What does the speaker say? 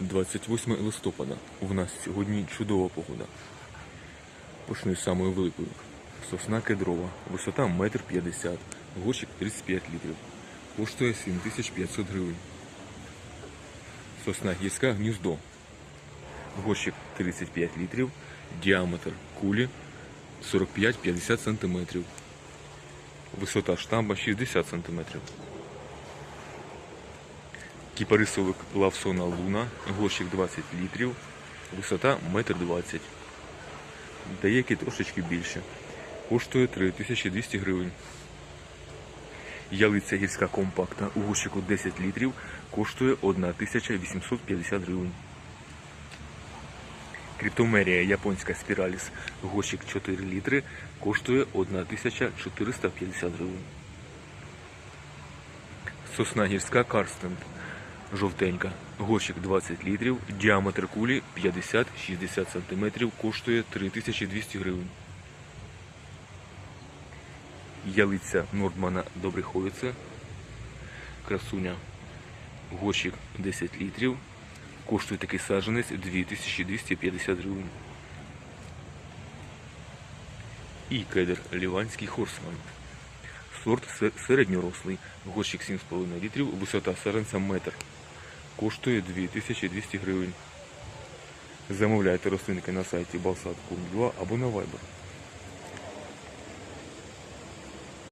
28 листопада. У нас сьогодні чудова погода. Почну з самої великої. Сосна кедрова, висота 1,50 м, горщик 35 літрів. Коштує 7500 гривень. Сосна гірська гніздо. Горщик 35 літрів, діаметр кулі 45-50 см. Висота штамба 60 см. Кіпарисовик лавсона луна, горщик 20 літрів, висота 1,20 м. Деякі трошечки більше. Коштує 3200 гривень. Ялиця гірська компактна у горщику 10 літрів коштує 1850 гривень. Криптомерія японська спіраліс горщик 4 літри коштує 1450 гривень. Сосна гірська Карстенд жовтенька. Горщик 20 літрів, діаметр кулі 50-60 см коштує 3200 гривень. Ялиця Нордмана Добриховиця. Красуня. Горщик 10 літрів. Коштує такий саджанець 2250 гривень. І кедр Ліванський Хорсман. Сорт середньорослий. Горщик 7,5 літрів, висота саджанця метр. Коштує 2200 гривень. Замовляйте рослинки на сайті Балсад.2 або на Viber.